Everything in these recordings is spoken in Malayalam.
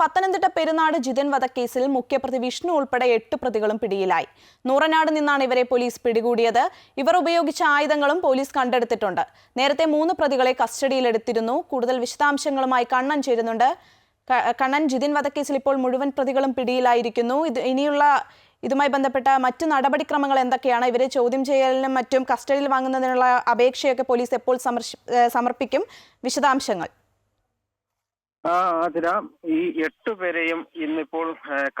പത്തനംതിട്ട പെരുന്നാട് ജിതൻ വധക്കേസിൽ മുഖ്യപ്രതി വിഷ്ണു ഉൾപ്പെടെ എട്ട് പ്രതികളും പിടിയിലായി. നൂറനാട് നിന്നാണ് ഇവരെ പോലീസ് പിടികൂടിയത്. ഇവർ ഉപയോഗിച്ച ആയുധങ്ങളും പോലീസ് കണ്ടെടുത്തിട്ടുണ്ട്. നേരത്തെ മൂന്ന് പ്രതികളെ കസ്റ്റഡിയിലെടുത്തിരുന്നു. കൂടുതൽ വിശദാംശങ്ങളുമായി കണ്ണൻ ചേരുന്നുണ്ട്. കണ്ണൻ ജിതിൻ വധക്കേസിൽ ഇപ്പോൾ മുഴുവൻ പ്രതികളും പിടിയിലായിരിക്കുന്നു. ഇത് ഇനിയുള്ള ഇതുമായി ബന്ധപ്പെട്ട മറ്റു നടപടിക്രമങ്ങൾ എന്തൊക്കെയാണ്? ഇവരെ ചോദ്യം ചെയ്യലിനും മറ്റും കസ്റ്റഡിയിൽ വാങ്ങുന്നതിനുള്ള അപേക്ഷയൊക്കെ പോലീസ് എപ്പോൾ സമർപ്പിക്കും? വിശദാംശങ്ങൾ. ആ അതിര ഈ എട്ടു പേരെയും ഇന്നിപ്പോൾ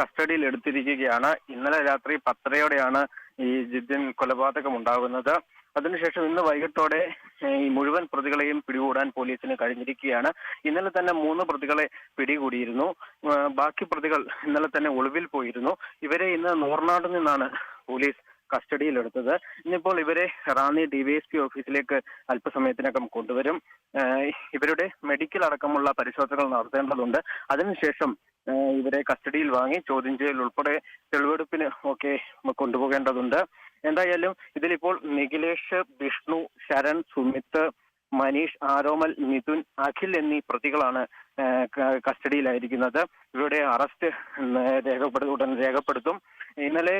കസ്റ്റഡിയിൽ എടുത്തിരിക്കുകയാണ്. ഇന്നലെ രാത്രി പത്തരയോടെയാണ് ഈ ജിതിൻ കൊലപാതകം ഉണ്ടാകുന്നത് അതിനുശേഷം ഇന്ന് വൈകിട്ടോടെ ഈ മുഴുവൻ പ്രതികളെയും പിടികൂടാൻ പോലീസിന് കഴിഞ്ഞിരിക്കുകയാണ്. ഇന്നലെ തന്നെ മൂന്ന് പ്രതികളെ പിടികൂടിയിരുന്നു. ബാക്കി പ്രതികൾ ഇന്നലെ തന്നെ ഒളിവിൽ പോയിരുന്നു. ഇവരെ ഇന്ന് നൂർനാട് നിന്നാണ് പോലീസ് കസ്റ്റഡിയിലെടുത്തത്. ഇന്നിപ്പോൾ ഇവരെ റാന്നി ഡിവൈഎസ്പി ഓഫീസിലേക്ക് അല്പസമയത്തിനകം കൊണ്ടുവരും. ഇവരുടെ മെഡിക്കൽ അടക്കമുള്ള പരിശോധനകൾ നടത്തേണ്ടതുണ്ട്. അതിനുശേഷം ഇവരെ കസ്റ്റഡിയിൽ വാങ്ങി ചോദ്യം ചെയ്യൽ ഉൾപ്പെടെ തെളിവെടുപ്പിന് ഒക്കെ കൊണ്ടുപോകേണ്ടതുണ്ട്. എന്തായാലും ഇതിലിപ്പോൾ നിഖിലേഷ് വിഷ്ണു ശരൺ സുമിത്ത് മനീഷ് ആരോമൽ മിഥുൻ അഖിൽ എന്നീ പ്രതികളാണ് കസ്റ്റഡിയിലായിരിക്കുന്നത്. ഇവരുടെ അറസ്റ്റ് രേഖപ്പെടുത്തും ഉടൻ രേഖപ്പെടുത്തും. ഇന്നലെ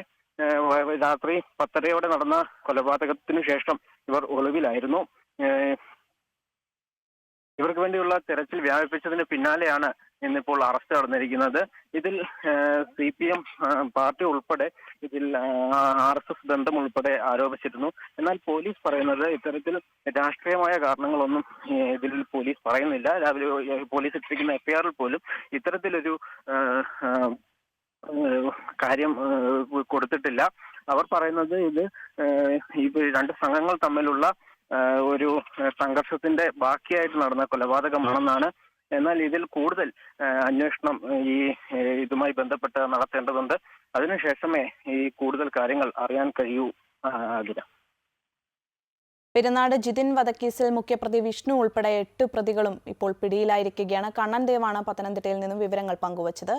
രാത്രി പത്തരയോടെ നടന്ന കൊലപാതകത്തിന് ശേഷം ഇവർ ഒളിവിലായിരുന്നു. ഇവർക്ക് വേണ്ടിയുള്ള തെരച്ചിൽ വ്യാപിപ്പിച്ചതിന് പിന്നാലെയാണ് ഇന്നിപ്പോൾ അറസ്റ്റ് നടന്നിരിക്കുന്നത്. ഇതിൽ സി പി എം പാർട്ടി ഉൾപ്പെടെ ഇതിൽ ആർ എസ് എസ് ബന്ധം ഉൾപ്പെടെ ആരോപിച്ചിരുന്നു. എന്നാൽ പോലീസ് പറയുന്നത് ഇത്തരത്തിൽ രാഷ്ട്രീയമായ കാരണങ്ങളൊന്നും ഇതിൽ പോലീസ് പറയുന്നില്ല. രാവിലെ പോലീസ് ഇട്ടിരിക്കുന്ന എഫ്ഐആറിൽ പോലും ഇത്തരത്തിലൊരു കാര്യം കൊടുത്തിട്ടില്ല. അവർ പറയുന്നത് ഇത് ഈ രണ്ട് സംഘങ്ങൾ തമ്മിലുള്ള ഒരു സംഘർഷത്തിന്റെ ബാക്കിയായിട്ട് നടന്ന കൊലപാതകമാണെന്നാണ്. എന്നാൽ ഇതിൽ കൂടുതൽ അന്വേഷണം ഈ ഇതുമായി ബന്ധപ്പെട്ട് നടത്തേണ്ടതുണ്ട്. അതിനുശേഷമേ ഈ കൂടുതൽ കാര്യങ്ങൾ അറിയാൻ കഴിയൂ അതിന് പെരുന്നാട് ജിതിൻ വധക്കേസിൽ മുഖ്യപ്രതി വിഷ്ണു ഉൾപ്പെടെ എട്ട് പ്രതികളും ഇപ്പോൾ പിടിയിലായിരിക്കുകയാണ്. കണ്ണൻ ദേവാണ് പത്തനംതിട്ടയിൽ നിന്നും വിവരങ്ങൾ പങ്കുവച്ചത്.